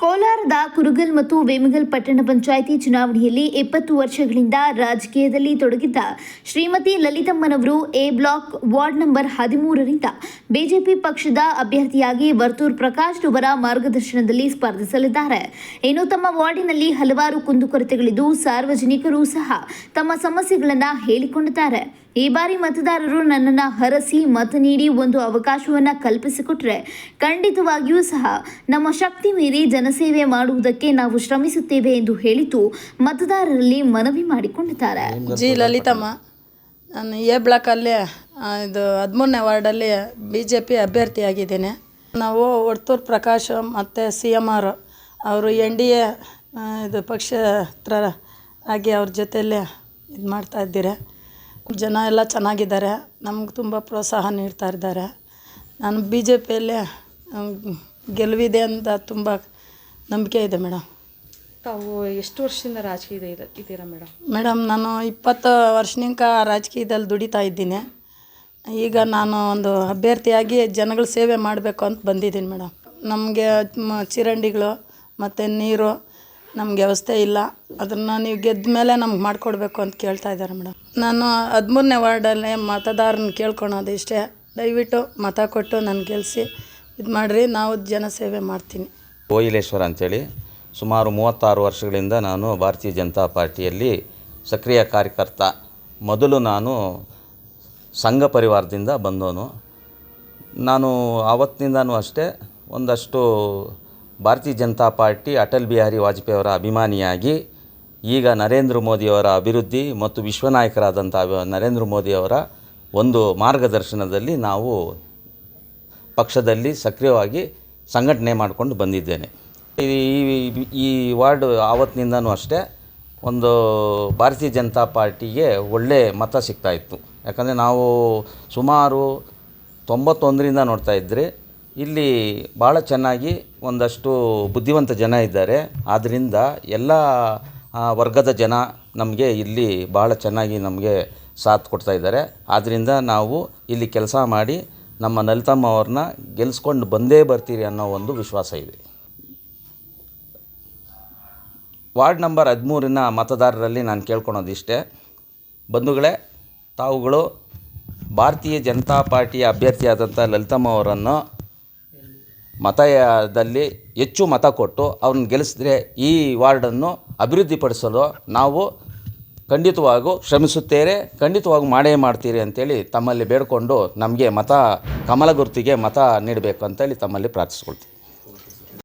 ಕೋಲಾರದ ಕುರುಗಲ್ ಮತ್ತು ವೇಮಗಲ್ ಪಟ್ಟಣ ಪಂಚಾಯಿತಿ ಚುನಾವಣೆಯಲ್ಲಿ ಇಪ್ಪತ್ತು ವರ್ಷಗಳಿಂದ ರಾಜಕೀಯದಲ್ಲಿ ತೊಡಗಿದ್ದ ಶ್ರೀಮತಿ ಲಲಿತಮ್ಮನವರು ಎ ಬ್ಲಾಕ್ ವಾರ್ಡ್ ನಂಬರ್ ಹದಿಮೂರರಿಂದ ಬಿಜೆಪಿ ಪಕ್ಷದ ಅಭ್ಯರ್ಥಿಯಾಗಿ ವರ್ತೂರ್ ಪ್ರಕಾಶ್ ಅವರ ಮಾರ್ಗದರ್ಶನದಲ್ಲಿ ಸ್ಪರ್ಧಿಸಲಿದ್ದಾರೆ. ಇನ್ನು ತಮ್ಮ ವಾರ್ಡಿನಲ್ಲಿ ಹಲವಾರು ಕುಂದುಕೊರತೆಗಳಿದ್ದು ಸಾರ್ವಜನಿಕರು ಸಹ ತಮ್ಮ ಸಮಸ್ಯೆಗಳನ್ನು ಹೇಳಿಕೊಂಡಿದ್ದಾರೆ. ಈ ಬಾರಿ ಮತದಾರರು ನನ್ನನ್ನು ಹರಸಿ ಮತ ನೀಡಿ ಒಂದು ಅವಕಾಶವನ್ನು ಕಲ್ಪಿಸಿಕೊಟ್ರೆ ಖಂಡಿತವಾಗಿಯೂ ಸಹ ನಮ್ಮ ಶಕ್ತಿ ಮೀರಿ ಜನಸೇವೆ ಮಾಡುವುದಕ್ಕೆ ನಾವು ಶ್ರಮಿಸುತ್ತೇವೆ ಎಂದು ಹೇಳಿತು ಮತದಾರರಲ್ಲಿ ಮನವಿ ಮಾಡಿಕೊಂಡಿದ್ದಾರೆ. ಜಿ ಲಲಿತಮ್ಮ ನಾನು ಎ ಬ್ಲಾಕಲ್ಲಿ ಇದು ಹದಿಮೂರನೇ ವಾರ್ಡಲ್ಲಿ ಬಿ ಜೆ ಪಿ ಅಭ್ಯರ್ಥಿಯಾಗಿದ್ದೇನೆ. ನಾವು ಒಡ್ತೂರು ಪ್ರಕಾಶ್ ಮತ್ತು ಸಿ ಎಂ ಆರ್ ಅವರು ಎನ್ ಡಿ ಎ ಇದು ಪಕ್ಷೇತರ ಆಗಿ ಅವ್ರ ಜೊತೆಯಲ್ಲೇ ಇದು ಮಾಡ್ತಾ ಇದ್ದೀರ. ಜನ ಎಲ್ಲ ಚೆನ್ನಾಗಿದ್ದಾರೆ. ನಮ್ಗೆ ತುಂಬ ಪ್ರೋತ್ಸಾಹ ನೀಡ್ತಾ ಇದ್ದಾರೆ. ನಾನು ಬಿ ಜೆ ಪಿಯಲ್ಲೇ ಗೆಲುವಿದೆ ಅಂತ ತುಂಬ ನಂಬಿಕೆ ಇದೆ ಮೇಡಮ್ ತಾವು ಎಷ್ಟು ವರ್ಷದಿಂದ ರಾಜಕೀಯ ಇದ್ದೀರಾ ಮೇಡಮ್ ಮೇಡಮ್ ನಾನು ಇಪ್ಪತ್ತು ವರ್ಷನಿಂಕ ರಾಜಕೀಯದಲ್ಲಿ ದುಡಿತಾ ಇದ್ದೀನಿ. ಈಗ ನಾನು ಒಂದು ಅಭ್ಯರ್ಥಿಯಾಗಿ ಜನಗಳ ಸೇವೆ ಮಾಡಬೇಕು ಅಂತ ಬಂದಿದ್ದೀನಿ ಮೇಡಮ್ ನಮಗೆ ಚರಂಡಿಗಳು ಮತ್ತು ನೀರು ನಮ್ಗೆ ವ್ಯವಸ್ಥೆ ಇಲ್ಲ. ಅದನ್ನು ನೀವು ಗೆದ್ದ ಮೇಲೆ ನಮ್ಗೆ ಮಾಡಿಕೊಡ್ಬೇಕು ಅಂತ ಕೇಳ್ತಾ ಇದ್ದಾರೆ ಮೇಡಮ್. ನಾನು ಹದಿಮೂರನೇ ವಾರ್ಡಲ್ಲೇ ಮತದಾರನ ಕೇಳ್ಕೊಳೋದು ಇಷ್ಟೇ. ದಯವಿಟ್ಟು ಮತ ಕೊಟ್ಟು ನನ್ನ ಗೆಲ್ಲಿಸಿ ಇದು ಮಾಡಿರಿ, ನಾವು ಜನಸೇವೆ ಮಾಡ್ತೀನಿ. ಕೋಯಿಲೇಶ್ವರ ಅಂಥೇಳಿ ಸುಮಾರು ಮೂವತ್ತಾರು ವರ್ಷಗಳಿಂದ ನಾನು ಭಾರತೀಯ ಜನತಾ ಪಾರ್ಟಿಯಲ್ಲಿ ಸಕ್ರಿಯ ಕಾರ್ಯಕರ್ತ. ಮೊದಲು ನಾನು ಸಂಘ ಪರಿವಾರದಿಂದ ಬಂದವನು. ನಾನು ಆವತ್ತಿನಿಂದನೂ ಅಷ್ಟೇ ಒಂದಷ್ಟು ಭಾರತೀಯ ಜನತಾ ಪಾರ್ಟಿ ಅಟಲ್ ಬಿಹಾರಿ ವಾಜಪೇಯಿ ಅವರ ಅಭಿಮಾನಿಯಾಗಿ, ಈಗ ನರೇಂದ್ರ ಮೋದಿಯವರ ಅಭಿವೃದ್ಧಿ ಮತ್ತು ವಿಶ್ವನಾಯಕರಾದಂಥ ನರೇಂದ್ರ ಮೋದಿಯವರ ಒಂದು ಮಾರ್ಗದರ್ಶನದಲ್ಲಿ ನಾವು ಪಕ್ಷದಲ್ಲಿ ಸಕ್ರಿಯವಾಗಿ ಸಂಘಟನೆ ಮಾಡಿಕೊಂಡು ಬಂದಿದ್ದೇನೆ. ಈ ಈ ವಾರ್ಡ್ ಆವತ್ತಿನಿಂದನೂ ಅಷ್ಟೇ ಒಂದು ಭಾರತೀಯ ಜನತಾ ಪಾರ್ಟಿಗೆ ಒಳ್ಳೆ ಮತ ಸಿಗ್ತಾಯಿತ್ತು ಯಾಕಂದರೆ ನಾವು ಸುಮಾರು ತೊಂಬತ್ತೊಂದರಿಂದ ನೋಡ್ತಾ ಇದ್ದರೆ ಇಲ್ಲಿ ಭಾಳ ಚೆನ್ನಾಗಿ ಒಂದಷ್ಟು ಬುದ್ಧಿವಂತ ಜನ ಇದ್ದಾರೆ. ಆದ್ದರಿಂದ ಎಲ್ಲ ವರ್ಗದ ಜನ ನಮಗೆ ಇಲ್ಲಿ ಭಾಳ ಚೆನ್ನಾಗಿ ನಮಗೆ ಸಾಥ್ ಕೊಡ್ತಾ ಇದ್ದಾರೆ. ಆದ್ದರಿಂದ ನಾವು ಇಲ್ಲಿ ಕೆಲಸ ಮಾಡಿ ನಮ್ಮ ನಲಿತಮ್ಮ ಅವ್ರನ್ನ ಗೆಲ್ಲಿಸ್ಕೊಂಡು ಬಂದೇ ಬರ್ತೀರಿ ಅನ್ನೋ ಒಂದು ವಿಶ್ವಾಸ ಇದೆ. ವಾರ್ಡ್ ನಂಬರ್ ಹದಿಮೂರಿನ ಮತದಾರರಲ್ಲಿ ನಾನು ಕೇಳ್ಕೊಳೋದಿಷ್ಟೇ. ಬಂಧುಗಳೇ, ತಾವುಗಳು ಭಾರತೀಯ ಜನತಾ ಪಾರ್ಟಿಯ ಅಭ್ಯರ್ಥಿಯಾದಂಥ ಲಲಿತಮ್ಮ ಅವರನ್ನು ಮತದಲ್ಲಿ ಹೆಚ್ಚು ಮತ ಕೊಟ್ಟು ಅವ್ರನ್ನ ಗೆಲ್ಲಿಸಿದ್ರೆ ಈ ವಾರ್ಡನ್ನು ಅಭಿವೃದ್ಧಿಪಡಿಸಲು ನಾವು ಖಂಡಿತವಾಗೂ ಶ್ರಮಿಸುತ್ತೇವೆ, ಖಂಡಿತವಾಗೂ ಮಾಡೇ ಮಾಡ್ತೀರಿ ಅಂತೇಳಿ ತಮ್ಮಲ್ಲಿ ಬೇಡಿಕೊಂಡು ನಮಗೆ ಮತ, ಕಮಲ ಗುರುತಿಗೆ ಮತ ನೀಡಬೇಕು ಅಂತೇಳಿ ತಮ್ಮಲ್ಲಿ ಪ್ರಾರ್ಥಿಸ್ಕೊಳ್ತೀವಿ.